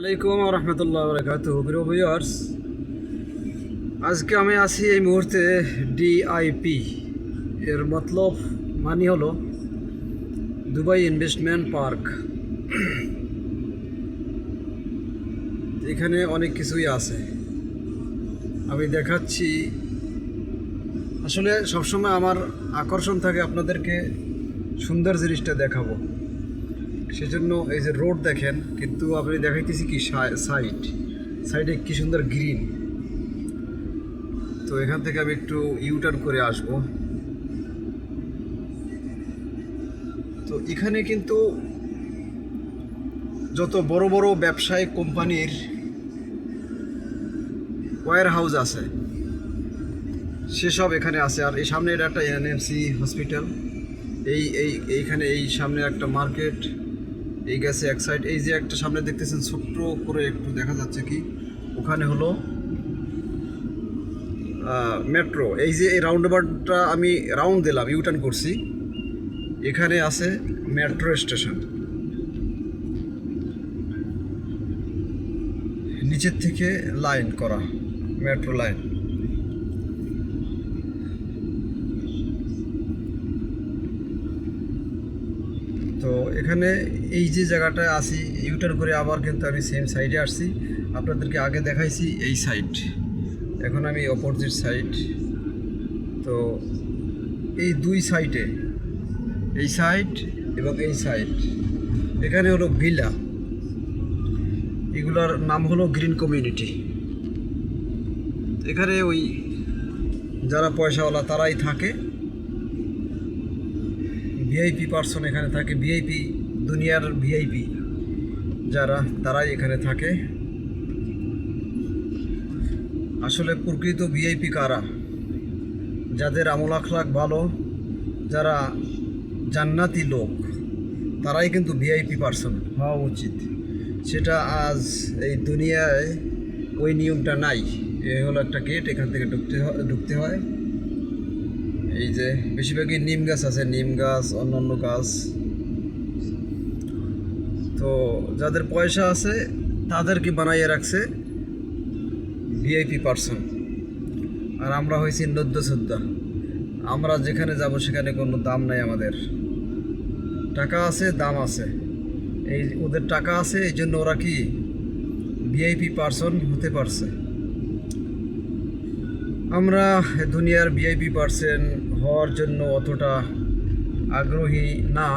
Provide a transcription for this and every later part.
আলাইকুম রহমতুল্লাহ বরকাত প্রিয় ভিউয়ার্স আজকে আমি আছি এই মুহূর্তে ডিআইপি এর মতলব মানি হলো দুবাই ইনভেস্টমেন্ট পার্ক। এখানে অনেক কিছুই আছে। আমি দেখাচ্ছি। আসলে সবসময় আমার আকর্ষণ থাকে আপনাদেরকে সুন্দর জিনিসটা দেখাবো। সেজন্য এই যে রোড দেখেন, কিন্তু আপনি দেখাইতেছি কি সাইড সাইডে কি সুন্দর গ্রিন তো এখান থেকে আমি একটু ইউটার্ন করে আসব। তো এখানে কিন্তু যত বড় বড় ব্যবসায়িক কোম্পানির ওয়ার হাউস আছে, সেসব এখানে আছে। আর এই সামনে এটা একটা এনএমসি হসপিটাল এই এই, এইখানে এই সামনে একটা মার্কেট এই গেছে এক সাইড এই যে একটা সামনে দেখতেছেন ছোট্ট করে একটু দেখা যাচ্ছে কি, ওখানে হলো মেট্রো এই যে এই রাউন্ড অ্যাবাউটটা আমি রাউন্ড দিলাম ইউটার্ন করছি। এখানে আছে মেট্রো স্টেশন নিচের থেকে লাইন করা মেট্রো লাইন তো এখানে এই যে জায়গাটায় আসি ইউটার করে আবার কিন্তু আমি সেম সাইডে আসছি। আপনাদেরকে আগে দেখাইছি এই সাইড এখন আমি অপোজিট সাইড তো এই দুই সাইডে এই সাইড এবং এই সাইড এখানে হলো ভিলা। এগুলোর নাম হলো গ্রিন কমিউনিটি এখানে ওই যারা পয়সাওয়ালা তারাই থাকে। ভিআইপি পার্সন এখানে থাকে ভিআইপি দুনিয়ার ভিআইপি যারা, তারাই এখানে থাকে। আসলে প্রকৃত ভিআইপি কারা? যাদের আমল আখলাক ভালো, যারা জান্নাতি লোক, তারাই কিন্তু ভিআইপি পার্সন হওয়া উচিত। সেটা আজ এই দুনিয়ায় ওই নিয়মটা নাই। এ হলো একটা গেট এখান থেকে ঢুকতে ঢুকতে হয়। এই যে বেশিরভাগই নিম গাছ আছে, নিম গাছ অন্য অন্য গাছ। তো যাদের পয়সা আছে, তাদেরকে বানাইয়ে রাখছে ভিআইপি পার্সন। আর আমরা হয়েছি নদ্য আমরা যেখানে যাব, সেখানে কোনো দাম নাই আমাদের। টাকা আছে, দাম আছে। এই ওদের টাকা আছে, এই জন্য ওরা কি ভিআইপি পার্সন হতে পারছে? আমরা দুনিয়ার ভিআইপি পার্সন হওয়ার জন্য অতটা আগ্রহী না।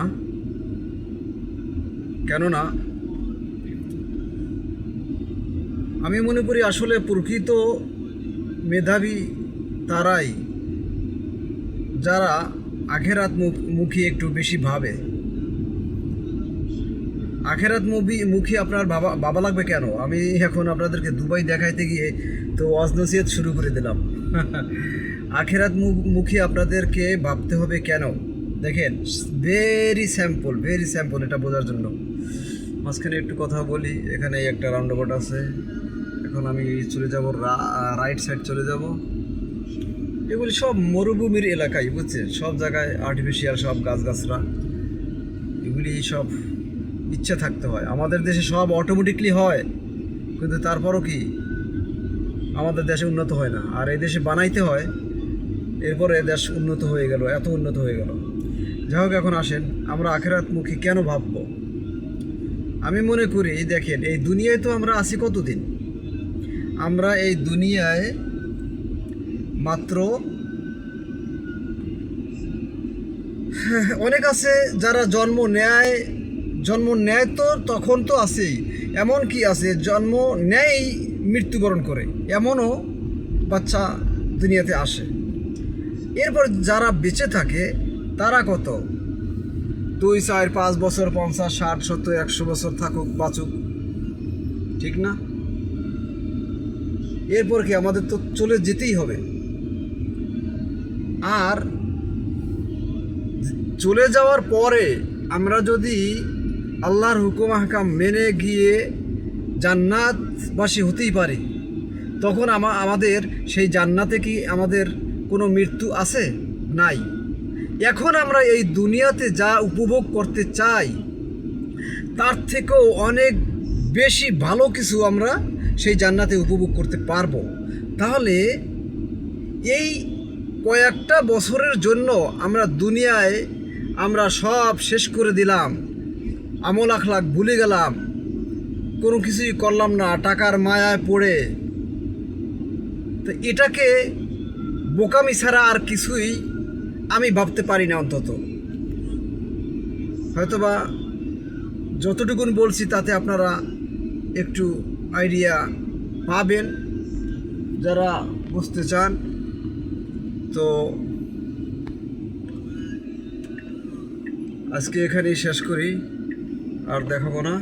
কেননা, আমি মনে করি আসলে প্রকৃত মেধাবী তারাই যারা আখেরাত মুখী একটু বেশি ভাবে। আখেরাত মুভি মুখী আপনার বাবা বাবা লাগবে কেন? আমি এখন আপনাদেরকে দুবাই দেখাইতে গিয়ে তো অজনসিয়ত শুরু করে দিলাম। আখেরাত মুখী আপনাদেরকে ভাবতে হবে কেন? দেখেন ভেরি স্যাম্পল ভেরি স্যাম্পল এটা বোঝার জন্য। মাঝখানে একটু কথা বলি, এখানে একটা রাউন্ড অ্যাবাউট আছে। এখন আমি চলে যাব রাইট সাইড চলে যাব। এগুলি সব মরুভূমির এলাকায় বুঝছেন? সব জায়গায় আর্টিফিশিয়াল সব গাছগাছরা এগুলি সব ইচ্ছা থাকতে হয়। আমাদের দেশে সব অটোমেটিকলি হয়। কিন্তু তারপরও কি? আমাদের দেশে উন্নত হয় না। আর এই দেশে বানাইতে হয় এরপরে দেশ উন্নত হয়ে গেল, এত উন্নত হয়ে গেল। যাই হোক, এখন আসেন, আমরা আখেরাত আখেরাতমুখী কেন ভাববো? আমি মনে করি দেখেন, এই দুনিয়ায় তো আমরা আছি কতদিন? আমরা এই দুনিয়ায় মাত্র অনেক আছে যারা জন্ম নেয় জন্ম নেয় তো, তখন তো আছেই। এমন কি আছে, জন্ম নেয় মৃত্যুবরণ করে, এমনও বাচ্চা দুনিয়াতে আসে। এরপর যারা বেঁচে থাকে, তারা কত? দুই, চার, পাঁচ বছর, পঞ্চাশ, ষাট, সত্তর, একশো বছর থাকুক, বাঁচুক। ঠিক না? এরপর কি আমাদের তো চলে যেতেই হবে। আর চলে যাওয়ার পরে আমরা যদি আল্লাহর হুকুম হাকাম মেনে গিয়ে জান্নাতবাসী হতেই পারি, তখন আমাদের সেই জান্নাতে কি আমাদের কোনো মৃত্যু আছে? নাই। এখন আমরা এই দুনিয়াতে যা উপভোগ করতে চাই, তার থেকেও অনেক বেশি ভালো কিছু আমরা সেই জান্নাতে উপভোগ করতে পারব। তাহলে এই কয়েকটা বছরের জন্য আমরা দুনিয়ায় আমরা সব শেষ করে দিলাম, আমল আখলাখ ভুলে গেলাম, কোনো কিছুই করলাম না, টাকার মায়ায় পড়ে। তো এটাকে বোকামি ছাড়া আর কিছুই আমি ভাবতে পারি না অন্তত। হয়তোবা যতটুকুন বলছি তাতে আপনারা একটু আইডিয়া পাবেন, যারা বুঝতে চান। তো আজকে এখানেই শেষ করি, আর দেখাবো না।